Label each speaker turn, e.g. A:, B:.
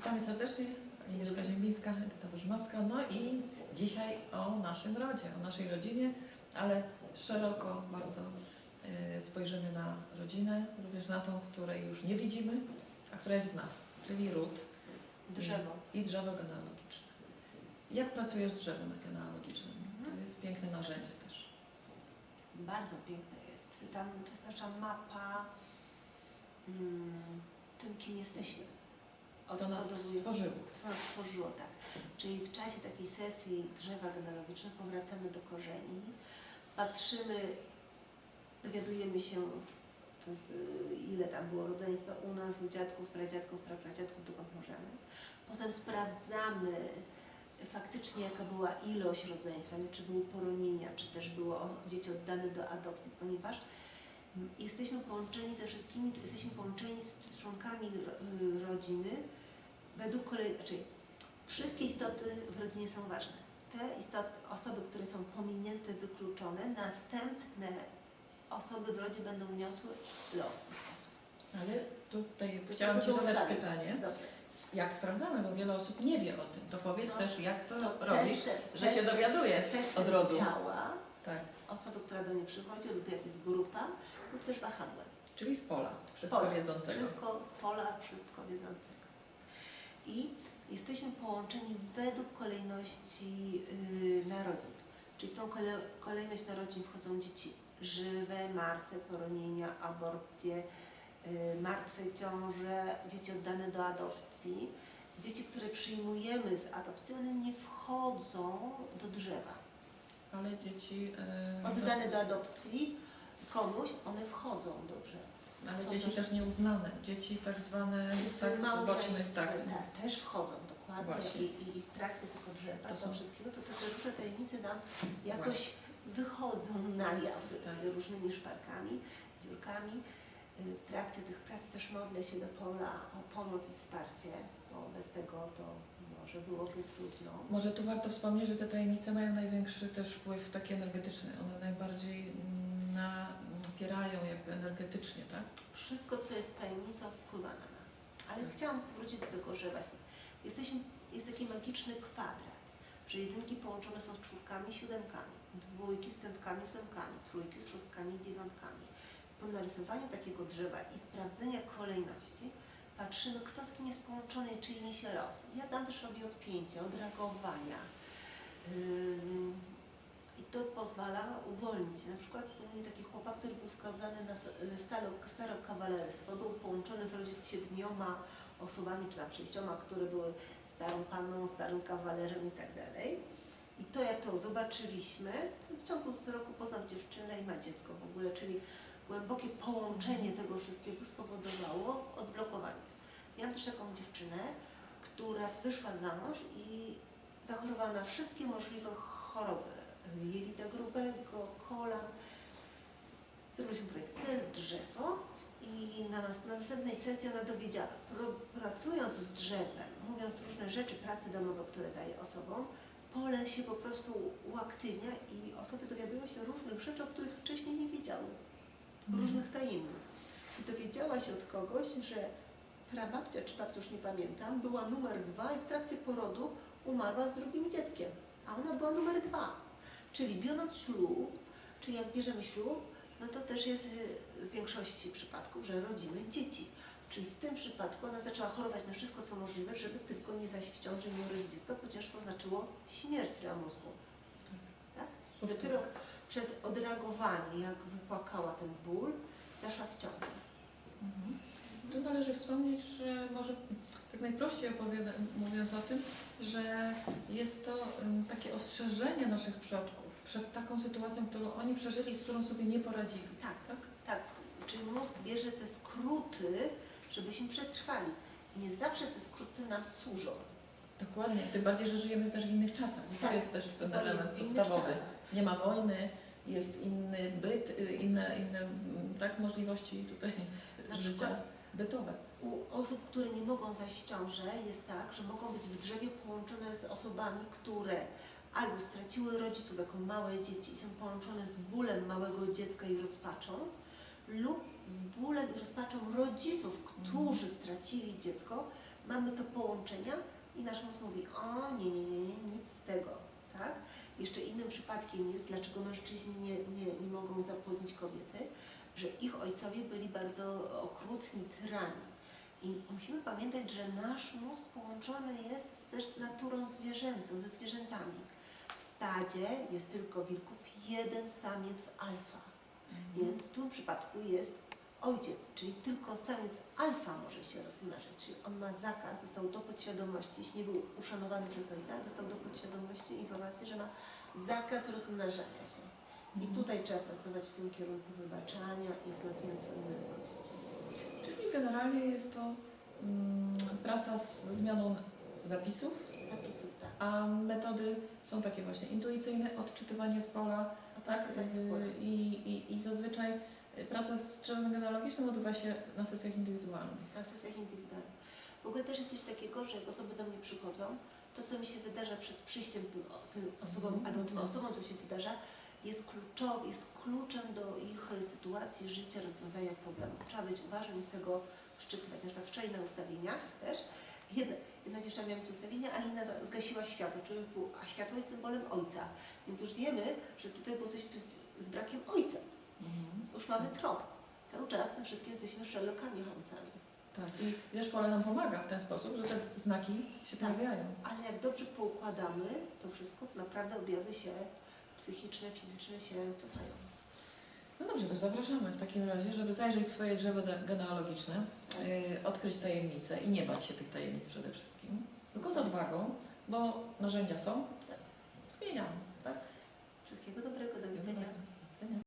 A: Witamy serdecznie. Agnieszka Ziembińska, Edyta Wyrzymowska. No i dzisiaj o naszym rodzie, o naszej rodzinie, ale szeroko bardzo e, spojrzymy na rodzinę, również na tą, której już nie widzimy, a która jest w nas, czyli ród
B: Drzewo.
A: i drzewo genealogiczne. Jak pracujesz z drzewem genealogicznym? To jest piękne narzędzie też.
B: Bardzo piękne jest. Tam to jest nasza mapa mm, tym, kim jesteśmy.
A: To nas stworzyło.
B: Nas stworzyło, tak. Czyli w czasie takiej sesji drzewa genealogicznego powracamy do korzeni, patrzymy, dowiadujemy się, jest, y, ile tam było rodzeństwa u nas, u dziadków, pradziadków, prapradziadków, dokąd możemy. Potem sprawdzamy faktycznie, jaka była ilość rodzeństwa, czy były poronienia, czy też było dzieci oddane do adopcji, ponieważ jesteśmy połączeni ze wszystkimi, jesteśmy połączeni z członkami y, rodziny według kolei, znaczy wszystkie istoty w rodzinie są ważne. Te istoty, osoby, które są pominięte, wykluczone, następne osoby w rodzie będą niosły los tych osób.
A: Ale tutaj
B: To
A: chciałam
B: to
A: Ci zadać pytanie.
B: Dobrze.
A: Jak sprawdzamy, bo wiele osób nie wie o tym. To powiedz
B: No,
A: też, jak to,
B: To
A: robisz,
B: testy-
A: że się
B: testy-
A: dowiadujesz
B: testy
A: od rodu.
B: ciała,
A: Tak,
B: osoby, która do mnie przychodzi lub jak jest grupa, lub też wahadłem.
A: czyli z pola, wszystko
B: pola.
A: wiedzącego.
B: Wszystko z pola, wszystko wiedzącego. I jesteśmy połączeni według kolejności yy, narodzin. Czyli w tą kole, kolejność narodzin wchodzą dzieci żywe, martwe, poronienia, aborcje, yy, martwe ciąże, dzieci oddane do adopcji. Dzieci, które przyjmujemy z adopcji, one nie wchodzą do drzewa.
A: Ale dzieci... e,
B: Oddane do adopcji komuś, one wchodzą do drzewa.
A: Ale
B: są
A: dzieci
B: też-
A: też nieuznane. Dzieci tak zwane, tak z bocznych,
B: małżeństwa,
A: tak.
B: tak, też wchodzą dokładnie
A: Właśnie.
B: I, i, i w trakcie tego drzewa,
A: To
B: to,
A: są-
B: wszystkiego, to te różne tajemnice nam jakoś wychodzą na jaw
A: Tak.
B: y, różnymi szparkami, dziurkami. Y, W trakcie tych prac też modlę się do Pola o pomoc i wsparcie, bo bez tego to może byłoby trudno.
A: Może tu warto wspomnieć, że te tajemnice mają największy też wpływ taki energetyczny. One najbardziej mm, napierają jakby energetycznie, tak?
B: Wszystko, co jest tajemnicą, wpływa na nas. Ale chciałam wrócić do tego, że właśnie jesteśmy, jest taki magiczny kwadrat, że jedynki połączone są z czwórkami, siódemkami, dwójki z piątkami, ósemkami, trójki z szóstkami i dziewiątkami. Po narysowaniu takiego drzewa i sprawdzenia kolejności patrzymy, kto z kim jest połączony i czyj niesie los. Ja tam też robię odpięcia, odreagowania. Ym, I to pozwala uwolnić. Na przykład u mnie taki chłopak, który był skazany na starokawalerstwo, był połączony w rodzie z siedmioma osobami, czy tam sześcioma, które były starą panną, starym kawalerem i tak dalej. I to jak to zobaczyliśmy, w ciągu roku poznał dziewczynę i ma dziecko w ogóle, czyli głębokie połączenie tego wszystkiego spowodowało odblokowanie. Miałam też taką dziewczynę, która wyszła za mąż i zachorowała na wszystkie możliwe choroby. Jelita grubego, kolan. Zrobiliśmy projekt cel, drzewo i na, na następnej sesji ona dowiedziała, pracując z drzewem, mówiąc różne rzeczy, prace domowe, które daje osobom, pole się po prostu uaktywnia i osoby dowiadują się różnych rzeczy, o których wcześniej nie wiedziały.
A: Mhm.
B: Różnych tajemnic. I dowiedziała się od kogoś, że prababcia, czy babcia, już nie pamiętam, była numer dwa i w trakcie porodu umarła z drugim dzieckiem, a ona była numer dwa. Czyli biorąc ślub, czyli jak bierzemy ślub, no to też jest y, w większości przypadków, że rodzimy dzieci. Czyli w tym przypadku ona zaczęła chorować na wszystko, co możliwe, żeby tylko nie zaś w ciąży i nie urodzić dziecka, ponieważ to znaczyło śmierć dla mózgu. Tak? I dopiero przez odreagowanie, jak wypłakała ten ból, zaszła w ciążę.
A: Mhm. Tu należy wspomnieć, że może tak najprościej mówiąc o tym, że jest to takie ostrzeżenie naszych przodków przed taką sytuacją, którą oni przeżyli, z którą sobie nie poradzili.
B: Tak.
A: tak?
B: Tak, czyli mózg bierze te skróty, żebyśmy przetrwali. I nie zawsze te skróty nam służą.
A: Dokładnie, tym bardziej, że żyjemy też w innych czasach. I to
B: Tak,
A: jest też ten element podstawowy. Nie ma wojny, jest inny byt, y, inne, inne mm, tak, możliwości tutaj
B: Na
A: życia
B: przykład
A: bytowe.
B: U osób, które nie mogą zajść w ciążę, jest tak, że mogą być w drzewie połączone z osobami, które albo straciły rodziców jako małe dzieci i są połączone z bólem małego dziecka i rozpaczą, lub z bólem i rozpaczą rodziców, którzy stracili dziecko, mamy to połączenia i nasz mózg mówi, o nie, nie, nie, nie, nic z tego, tak? Jeszcze innym przypadkiem jest, dlaczego mężczyźni nie, nie, nie mogą zapłodnić kobiety, że ich ojcowie byli bardzo okrutni, tyrani. I musimy pamiętać, że nasz mózg połączony jest też z naturą zwierzęcą, ze zwierzętami. W stadzie jest tylko wilków jeden samiec alfa, więc w tym przypadku jest ojciec, czyli tylko samiec alfa może się rozmnażać, czyli on ma zakaz, dostał do podświadomości, jeśli nie był uszanowany przez ojca, dostał do podświadomości informację, że ma zakaz rozmnażania się. I tutaj trzeba pracować w tym kierunku wybaczania i wzmacniania swojej męskości.
A: Czyli generalnie jest to mm, praca z zmianą zapisów,
B: Zapisów tak.
A: a metody są takie właśnie intuicyjne, odczytywanie z pola, tak?
B: Odczytywanie z pola.
A: Y, I, i, I zazwyczaj y, praca z drzewem genealogicznym odbywa się na sesjach indywidualnych.
B: na sesjach indywidualnych. W ogóle też jest coś takiego, że jak osoby do mnie przychodzą, to co mi się wydarza przed przyjściem tym, tym osobom
A: Mhm.
B: albo tym osobom, co się wydarza, jest kluczowy, jest kluczem do ich sytuacji życia, rozwiązania problemu. Trzeba być uważnym i z tego szczytywać. Na przykład wczoraj na ustawieniach też jedna, jedna dziewczyna miała mieć ustawienia, a inna zgasiła światło, czyli było, a światło jest symbolem ojca. Więc już wiemy, że tutaj było coś z, z brakiem ojca. Już mamy trop. Cały czas tym wszystkim jesteśmy Sherlockami Holmesami.
A: Tak. I wiesz, pole nam pomaga w ten sposób, że te znaki się
B: Tak.
A: pojawiają.
B: Ale jak dobrze poukładamy, to wszystko to naprawdę objawy się psychiczne, fizyczne się cofają.
A: No dobrze, to zapraszamy w takim razie, żeby zajrzeć w swoje drzewo genealogiczne, y, odkryć tajemnice i nie bać się tych tajemnic przede wszystkim, tylko z odwagą, bo narzędzia są, zmieniamy, tak?
B: Wszystkiego dobrego.
A: Do widzenia.